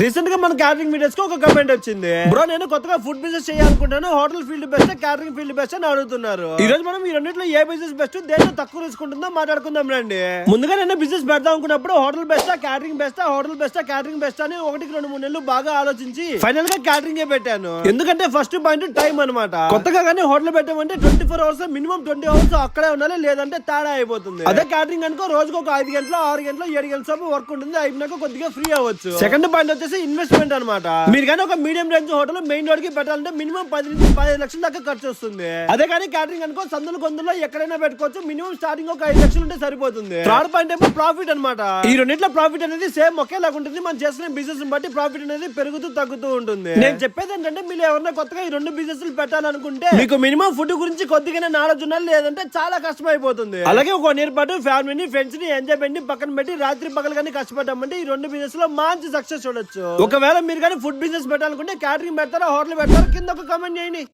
రీసెంట్గా మన క్యాటరింగ్ వీడియోస్కి ఒక కమెంట్ వచ్చింది. బ్రో నేను కొత్తగా food business చేయాలనుకుంటాను. Hotel field best catering field best అని అడుగుతున్నారు. ఈ రోజు మనం ఈ రెండిట్లో ఏ బిజినెస్ బెస్ట్ దేంట్లో తక్కువ రిస్క్ ఉంటుందో మాట్లాడుకుందాం రండి. ముందుగా నేను బిజినెస్ పెడదాం అనుకున్నప్పుడు హోటల్ బెస్టా క్యాటరింగ్ బెస్టా హోటల్ బెస్టా క్యాటరింగ్ బెస్ట్ అని ఒకటికి రెండు మూడు నెలలు బాగా ఆలోచించి ఫైనల్గా క్యాటరింగ్ పెట్టాను. ఎందుకంటే ఫస్ట్ పాయింట్ టైం అన్నమాట. కొత్తగా కానీ హోటల్ పెట్టామంటే twenty four hours minimum twenty hours అక్కడే ఉండాలి లేదంటే తేడా అయిపోతుంది. అదే క్యాటరింగ్ అనుకో రోజుకు ఒక ఐదు గంటలు ఆరు గంటలు ఏడు గంటల సేపు వర్క్ ఉంటుంది అయిపోయినాక కొద్దిగా ఫ్రీ అవ్వచ్చు. సెకండ్ పాయింట్ వచ్చేసి ఇన్వెస్ట్మెంట్ అన్నమాట. మీరు కానీ ఒక మీడియం రేంజ్ హోటల్ మెయిన్ రోడ్కి పెట్టాలంటే మినిమం పది నుంచి పదిహేను లక్షల దాకా ఖర్చు వస్తుంది. అదే కానీ క్యాటరింగ్ అనుకో సందులు కొందులో ఎక్కడైనా పెట్టుకోవచ్చు. మినిమం స్టార్టింగ్ ఒక ఐదు లక్షలు ఉంటే సరిపోతుంది. థర్డ్ పాయింట్ ఏమో ప్రాఫిట్ అన్నమాట. ఈ రెండిట్లో ప్రాఫిట్ అనేది సేమ్ ఒకేలాగా ఉంటుంది. మనం చేసిన బిజినెస్ బట్టి ప్రాఫిట్ అనేది పెరుగుతూ తగ్గుతూ ఉంటుంది. నేను చెప్పేది ఏంటంటే మీరు ఎవరైనా కొత్తగా ఈ రెండు బిజినెస్ పెట్టాలనుకుంటే మీకు మినిమం ఫుడ్ గురించి కొద్దిగానే నాలెడ్జ్ ఉండాలి లేదంటే చాలా కష్టం అయిపోతుంది అలాగే ఒక ఇయర్ పాటు ఫ్యామిలీని ఫ్రెండ్స్ని ఎంజాయ్మెంట్ని పక్కన పెట్టి రాత్రి పగలు కానీ కష్టపడ్డామంటే ఈ రెండు బిజినెస్లో మంచి సక్సెస్ చూడొచ్చు. ఒకవేళ మీరు కానీ ఫుడ్ బిజినెస్ పెట్టాలనుకుంటే క్యాటరింగ్ పెడతారా హోటల్ పెడతారా కింద ఒక కామెంట్ చేయండి.